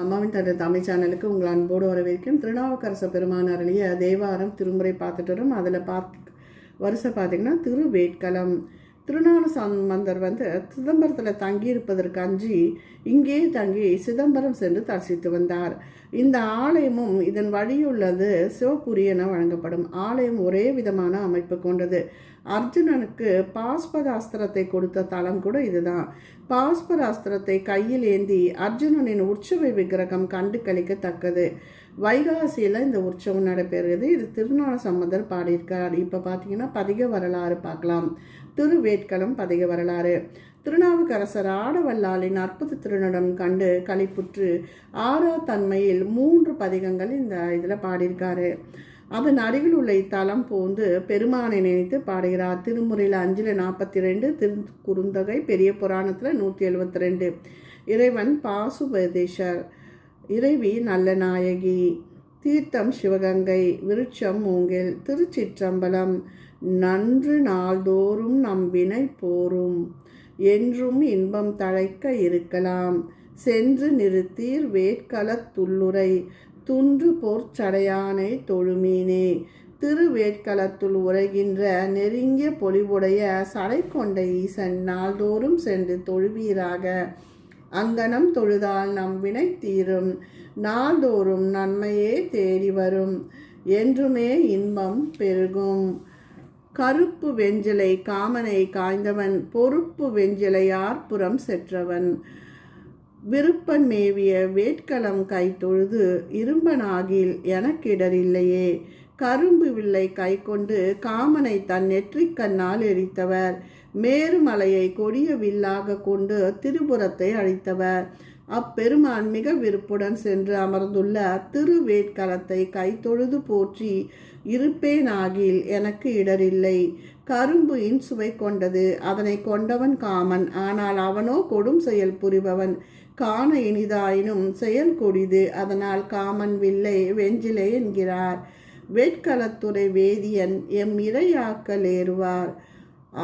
அம்மாவின் தந்தை தமிழ் சேனலுக்கு உங்கள் அன்போடு வரவேற்கும் திருநாவுக்கரச பெருமான் தேவாரம் திருமுறை பார்த்துட்டு வரும் அதில் பார்த்து வருஷம் பார்த்தீங்கன்னா திருவேட்களம் திருநான சம்பந்தர் வந்து சிதம்பரத்தில் தங்கியிருப்பதற்கு அஞ்சி இங்கே தங்கி சிதம்பரம் சென்று தரிசித்து வந்தார். இந்த ஆலயமும் இதன் வழியுள்ளது சிவபுரி என வழங்கப்படும். ஆலயம் ஒரே விதமான அமைப்பு கொண்டது. அர்ஜுனனுக்கு பாஸ்பதாஸ்திரத்தை கொடுத்த தலம் கூட இதுதான். பாஸ்பராஸ்திரத்தை கையில் ஏந்தி அர்ஜுனனின் உற்சவ விக்கிரகம் கண்டு கழிக்கத்தக்கது வைகாசியில் இந்த உற்சவம் நடைபெறுகிறது. இது திருநாள சம்பந்தர் பாடியிருக்கார். இப்போ பார்த்தீங்கன்னா பதிக வரலாறு பார்க்கலாம். திருவேட்களம் பதிக வரலாறு. திருநாவுக்கரசர் ஆடவல்லாலின் அற்புத திருநடம் கண்டு களிப்புற்று ஆறா தன்மையில் மூன்று பதிகங்கள் இந்த இதில் பாடியிருக்காரு. அதன் அருகில் உள்ள இத்தலம் போந்து பெருமானை நினைத்து பாடுகிறார். திருமுறையில் அஞ்சில் நாற்பத்தி ரெண்டு திரு குறுந்தொகை பெரிய புராணத்தில் நூற்றி எழுபத்தி ரெண்டு இறைவன் பாசுபதேஷர் இறைவி நல்ல நாயகி தீர்த்தம் சிவகங்கை விருட்சம் மூங்கில் திருச்சிற்றம்பலம் நன்று நாள்தோறும் நம் வினை போரும் என்றும் இன்பம் தழைக்க இருக்கலாம். சென்று நிறுத்தீர் வேட்கலத்துள்ளுரை துன்று பொற்சடையானை தொழுமீனே. திருவேட்களத்துள் உரைகின்ற நெருங்கிய பொலிவுடைய சடை கொண்ட ஈசன் நாள்தோறும் சென்று தொழுவீராக. அங்கனம் தொழுதால் நம் வினை தீரும். நாள்தோறும் நன்மையே தேடி வரும். என்றுமே இன்பம் பெருகும். கருப்பு வெஞ்சிலை காமனை காய்ந்தவன் பொறுப்பு வெஞ்சிலை புறம் செற்றவன். விருப்பன் மேவிய வேட்களம் கை தொழுது இரும்பனாகில் எனக்கிடரில்லையே கரும்பு வில்லை கை கொண்டு காமனை தன் நெற்றிக் கண்ணால் எரித்தவர். மேருமலையை கொடிய வில்லாக கொண்டு திருபுறத்தை அழித்தவர். அப்பெருமான் மிக விருப்புடன் சென்று அமர்ந்துள்ள திருவேட்களத்தை கைத்தொழுது போற்றி இருப்பேனாகில் எனக்கு இடரில்லை. கரும்பு இன் சுவை கொண்டது அதனை கொண்டவன் காமன் ஆனால் அவனோ கொடும் செயல் புரிபவன். காண இனிதாயினும் செயல் கொடிது. அதனால் காமன் வில்லை வெஞ்சிலை என்கிறார். வேட்களத்துறை வேதியன் எம் இறையாக்கல் ஏறுவார்.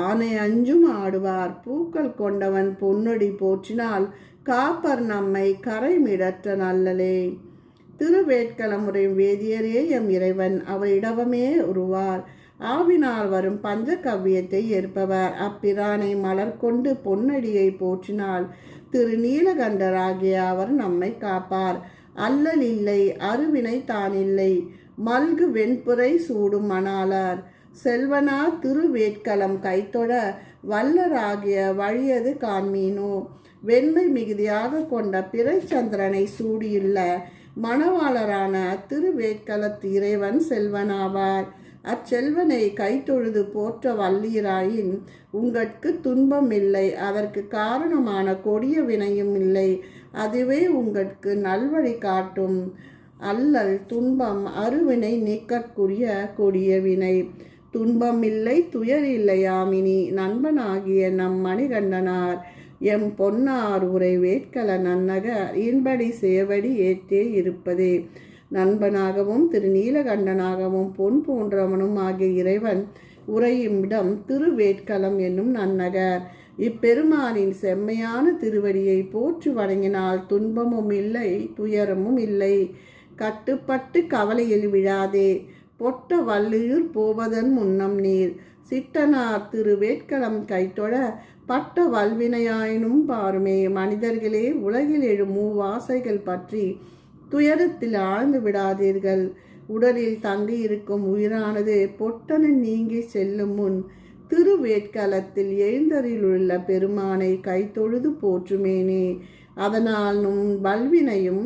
ஆனை அஞ்சும் ஆடுவார். பூக்கள் கொண்டவன் பொன்னொடி போற்றினால் காப்பர் நம்மை கரைமிடற்ற நல்லலே. திருவேட்களமுறை வேதியரே எம் இறைவன் அவர் இடவமே உருவார். ஆவினால் வரும் பஞ்ச கவ்வியத்தை ஏற்பவர். அப்பிரானை மலர் கொண்டு பொன்னடியை போற்றினால் திரு நீலகண்டராகிய அவர் நம்மை காப்பார். அல்லல் இல்லை அருவினை தானில்லை மல்கு வெண்புரை சூடும் மணாளர். செல்வனா திருவேட்களம் கைத்தொட வல்லராகிய வழியது காண்மீனோ. வெண்மை மிகுதியாக கொண்ட பிறைச்சந்திரனை சூடியுள்ள மணவாளரான திருவேட்களத்து இறைவன் செல்வனாவார். அச்செல்வனை கைத்தொழுது போற்ற வல்லீராயின் உங்கட்கு துன்பம் இல்லை அதற்கு காரணமான கொடிய வினையும் இல்லை அதுவே உங்கட்கு நல்வழி காட்டும். அல்லல் துன்பம் அருவினை நீக்கக்கூடிய கொடிய வினை. துன்பம் இல்லை துயர் இல்லையாமினி நண்பனாகிய நம் மணிகண்டனார். எம் பொன்னார் உரை வேட்கல நன்னக இன்படி சேவடி ஏற்றே இருப்பதே. நண்பனாகவும் திரு நீலகண்டனாகவும் பொன் போன்றவனும் ஆகிய இறைவன் உரையும் இடம் திருவேட்களம் என்னும் நன்னகர். இப்பெருமானின் செம்மையான திருவடியை போற்றி வணங்கினால் துன்பமும் இல்லை துயரமும் இல்லை. கட்டுப்பட்டு கவலையில் விழாதே பொட்ட வள்ளியூர் போவதன் முன்னம் நீர். சிட்டனார் திருவேட்களம் கைத்தொட பட்ட வல்வினையாயினும் பாருமே மனிதர்களே உலகில் எழும் மூவாசைகள் பற்றி துயரத்தில் ஆழ்ந்து விடாதீர்கள். உடலில் தங்கி இருக்கும் உயிரானது பொட்டனை நீங்கி செல்லும் முன் திருவேட்களத்தில் எழுந்தரிலுள்ள பெருமானை கைத்தொழுது போற்றுமேனே. அதனால் நும் வல்வினையும்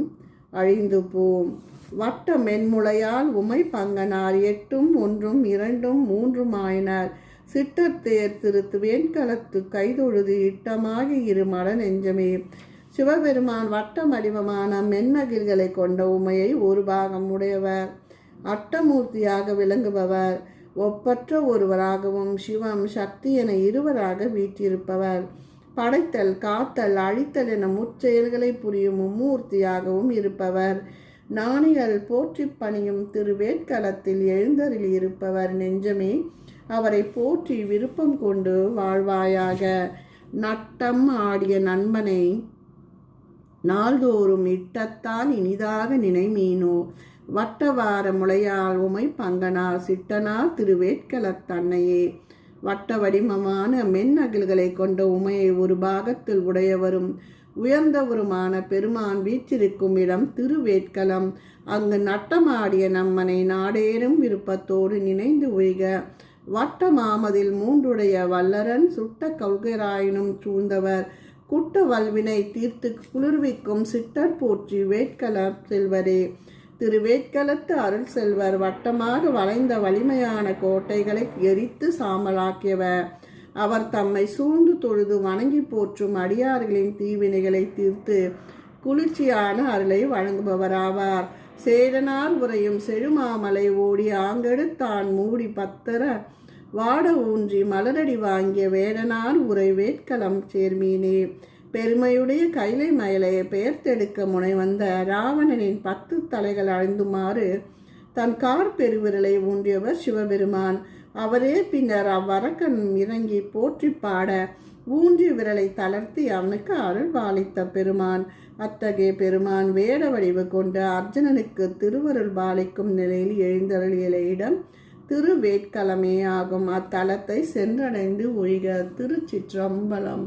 அழிந்து போம் வட்ட மென்முளையால் உமை பங்கனார் எட்டும் ஒன்றும் இரண்டும் மூன்றும் ஆயினார். சிட்டத்தேர் திருத்து வேண்கலத்து கைதொழுது இட்டமாகி இரு மட நெஞ்சமே சிவபெருமான் வட்ட வடிவமான மென்னகில்களை கொண்ட உமையை ஒரு பாகம் உடையவர். அட்டமூர்த்தியாக விளங்குபவர். ஒப்பற்ற ஒருவராகவும் சிவம் சக்தி என இருவராக வீற்றிருப்பவர். படைத்தல் காத்தல் அழித்தல் என முற்செயல்களை புரியும் மும்மூர்த்தியாகவும் இருப்பவர். நாணிகள் போற்றி பணியும் திருவேட்களத்தில் எழுந்தரில் இருப்பவர் நெஞ்சமே. அவரை போற்றி விருப்பம் கொண்டு வாழ்வாயாக. நட்டம் ஆடிய நண்பனை நாள்தோறும் இட்டத்தான் இனிதாக நினைமீனோ? வட்டவார முளையால் உமை பங்கனார் சிட்டனார் திருவேட்கலத் தன்னையே. வட்ட வடிமமான மென்னகில்களை கொண்ட உமையை ஒரு பாகத்தில் உடையவரும் உயர்ந்தவருமான பெருமான் வீற்றிருக்கும் இடம் திருவேட்கலம் அங்கு நட்டமாடிய நம்மனை நாடேறும் விருப்பத்தோடு நினைந்து உய்க. வட்ட மாமதில் மூன்றுடைய வல்லரன் சுட்ட கௌகராயினும் சூழ்ந்தவர். குட்ட வல்வினை தீர்த்து குளிர்விக்கும் சிட்டர் போற்றி வேட்கலர் செல்வரே. திரு வேட்கலத்து அருள் செல்வர் வட்டமாக வளைந்த வலிமையான கோட்டைகளை எரித்து சாமலாக்கியவர் அவர் தம்மை சூழ்ந்து தொழுது வணங்கி போற்றும் அடியார்களின் தீவினைகளை தீர்த்து குளிர்ச்சியான அருளை வழங்குபவராவார். சேடனார் உரையும் செழுமாமலை ஓடி ஆங்கெடுத்தான் மூடி பத்தர வாட ஊன்றி மலரடி வாங்கிய வேடனார் உரை வேட்கலம் சேர்மீனே. பெருமையுடைய கைலை மயலை பெயர்த்தெடுக்க முனை வந்த ராவணனின் பத்து தலைகள் அழிந்துமாறு தன் கார் பெருவிரலை ஊன்றியவர் சிவபெருமான். அவரே பின்னர் அவ்வரக்கன் இறங்கி போற்றி பாட ஊன்றிய விரலை தளர்த்தி அவனுக்கு அருள் பாலித்த பெருமான். அத்தகைய பெருமான் வேட வடிவு கொண்டு அர்ஜுனனுக்கு திருவருள் பாலிக்கும் நிலையில் எழுந்தருளிய இடம் திருவேட்களமே ஆகும் அத்தலத்தை சென்றடைந்து ஒழிக திருச்சிற்றம்பலம்.